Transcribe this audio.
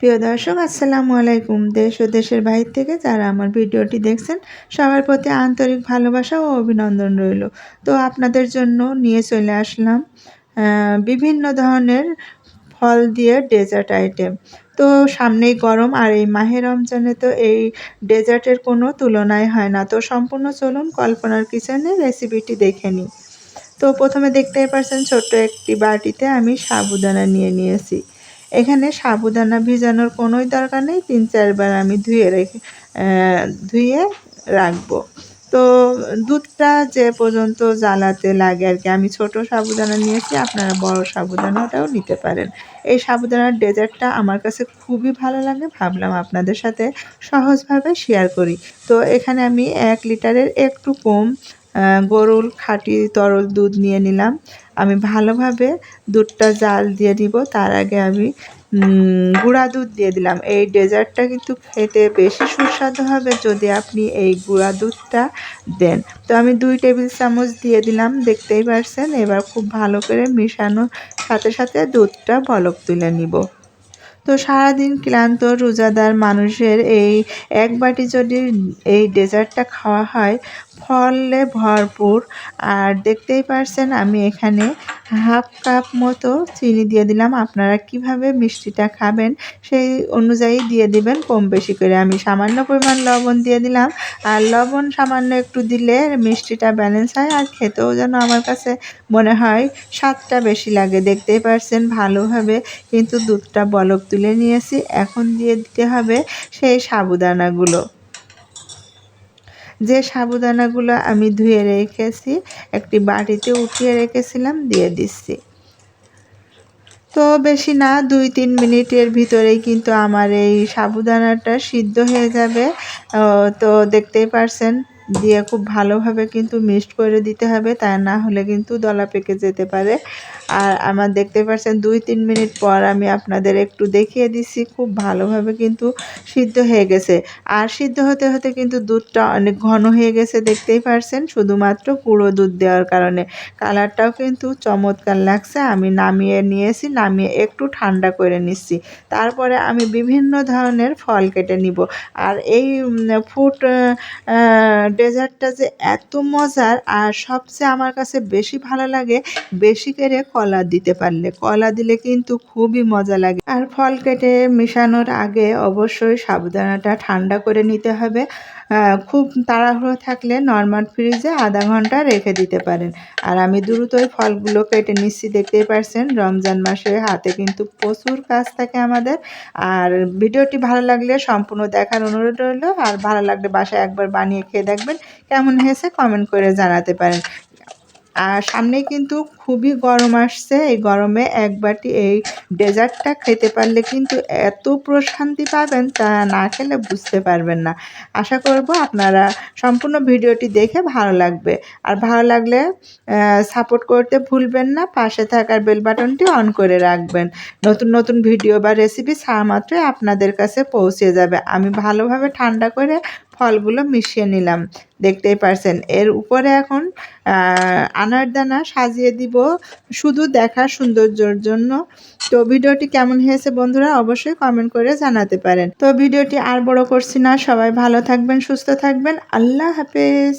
প্রিয় দর্শক, আসসালামু আলাইকুম। দেশ ও দেশের বাইরে থেকে যারা আমার ভিডিওটি দেখছেন, সবার প্রতি আন্তরিক ভালোবাসা ও অভিনন্দন রইল। তো আপনাদের জন্য নিয়ে চলে আসলাম বিভিন্ন ধরনের ফল দিয়ে ডেজার্ট আইটেম। তো সামনেই গরম আর এই মাহে রমজানে তো এই ডেজার্টের কোনো তুলনাই হয় না। তো সম্পূর্ণ চলুন কল্পনার কিচেনে রেসিপিটি দেখে নিই। তো প্রথমে দেখতেই পারছেন ছোট্ট একটি বাটিতে আমি সাবুদানা নিয়ে নিয়েছি। এখানে সাবুদানা ভিজানোর কোনোই দরকার নেই। তিন, চারবার আমি ধুয়ে রেখে ধুয়ে রাখব। তো দুধটা যে পর্যন্ত জ্বালাতে লাগে আর কি, আমি ছোট সাবুদানা নিয়েছি, আপনারা বড় সাবুদানাটাও নিতে পারেন। এই সাবুদানার ডেজার্টটা আমার কাছে খুবই ভালো লাগে, ভাবলাম আপনাদের সাথে সহজভাবে শেয়ার করি। তো এখানে আমি এক লিটারের একটু কম গরুর খাঁটি তরল দুধ নিয়ে নিলাম। আমি ভালোভাবে দুধটা জাল দিয়ে দিব তার আগে আমি গুঁড়া দুধ দিয়ে দিলাম। এই ডেজার্টটা কিন্তু খেতে বেশি সুস্বাদু হবে যদি আপনি এই গুঁড়া দুধটা দেন। তো আমি দুই টেবিল চামচ দিয়ে দিলাম, দেখতেই পারছেন। এবার খুব ভালো করে মেশানোর সাথে সাথে দুধটা বলক তুলে নিব। তো সারাদিন ক্লান্ত, রোজাদার মানুষের এই এক বাটি যদি এই ডেজার্টটা খাওয়া হয়, ফলে ভরপুর। আর দেখতেই পারছেন, আমি এখানে হাফ কাপ মতো চিনি দিয়ে দিলাম। আপনারা কীভাবে মিষ্টিটা খাবেন সেই অনুযায়ী দিয়ে দিবেন কম বেশি করে। আমি সামান্য পরিমাণ লবণ দিয়ে দিলাম। আর লবণ সামান্য একটু দিলে মিষ্টিটা ব্যালেন্স হয় আর খেতেও যেন আমার কাছে মনে হয় স্বাদটা বেশি লাগে। দেখতেই পারছেন ভালোভাবে কিন্তু দুধটা বলক তুলে নিয়েছি। এখন দিয়ে দিতে হবে সেই সাবুদানাগুলো। যে সাবুদানাগুলো আমি ধুয়ে রেখেছি, একটি বাটিতে উঠিয়ে রেখেছিলাম, দিয়ে দিচ্ছি। তো বেশি না, দুই তিন মিনিটের ভিতরেই কিন্তু আমার এই সাবুদানাটা সিদ্ধ হয়ে যাবে। তো দেখতেই পারছেন, দিয়ে খুব ভালোভাবে কিন্তু মিক্সড করে দিতে হবে, তা না হলে কিন্তু দলা পেকে যেতে পারে। আর আমার দেখতে পাচ্ছেন দুই, তিন মিনিট পর আমি আপনাদের একটু দেখিয়ে দিচ্ছি, খুব ভালোভাবে কিন্তু সিদ্ধ হয়ে গেছে। আর সিদ্ধ হতে হতে কিন্তু দুধটা অনেক ঘন হয়ে গেছে, দেখতেই পারছেন, শুধুমাত্র গুঁড়ো দুধ দেওয়ার কারণে। কালারটাও কিন্তু চমৎকার লাগছে, আমি নামিয়ে নিয়েছি, নামিয়ে একটু ঠান্ডা করে নিচ্ছি। তারপরে আমি বিভিন্ন ধরনের ফল কেটে নিব। আর এই ফুড ডেজার্টটা যে এত মজার আর সবচেয়ে আমার কাছে বেশি ভালো লাগে, বেশি করে কলা দিতে পারলে। কলা দিলে কিন্তু খুবই মজা লাগে। আর ফল কেটে মেশানোর আগে অবশ্যই সাবধানাটা ঠান্ডা করে নিতে হবে। খুব তাড়াহুড়ো থাকলে নর্মাল ফ্রিজে আধা ঘণ্টা রেখে দিতে পারেন। আর আমি দ্রুতই ফলগুলো কেটে নিচ্ছি, দেখতেই পারছেন রমজান মাসে হাতে কিন্তু প্রচুর কাজ থাকে আমাদের। আর ভিডিওটি ভালো লাগলে সম্পূর্ণ দেখার অনুরোধ রইল। আর ভালো লাগলে বাসায় একবার বানিয়ে খেয়ে দেখবেন। কেমন হয়েছে কমেন্ট করে জানাতে পারেন। আর সামনে কিন্তু খুবই গরম আসছে। এই গরমে এক বাটি এই ডেজার্টটা খেতে পারলে কিন্তু এত প্রশান্তি পাবেন তা না খেলে বুঝতে পারবেন না। আশা করব আপনারা সম্পূর্ণ ভিডিওটি দেখে ভালো লাগবে। আর ভালো লাগলে সাপোর্ট করতে ভুলবেন না। পাশে থাকার বেল বাটনটি অন করে রাখবেন। নতুন নতুন ভিডিও বা রেসিপি ছাড়া মাত্রই আপনাদের কাছে পৌঁছে যাবে। আমি ভালোভাবে ঠান্ডা করে ফলগুলো মিশিয়ে নিলাম। দেখতেই পারছেন, এর উপরে এখন আনারদানা সাজিয়ে দিব। শুধু দেখার সৌন্দর্যর জন্য। তো ভিডিওটি কেমন হয়েছে বন্ধুরা অবশ্যই কমেন্ট করে জানাতে পারেন। তো ভিডিওটি আর বড় করছি না। সবাই ভালো থাকবেন, সুস্থ থাকবেন। আল্লাহ হাফেজ।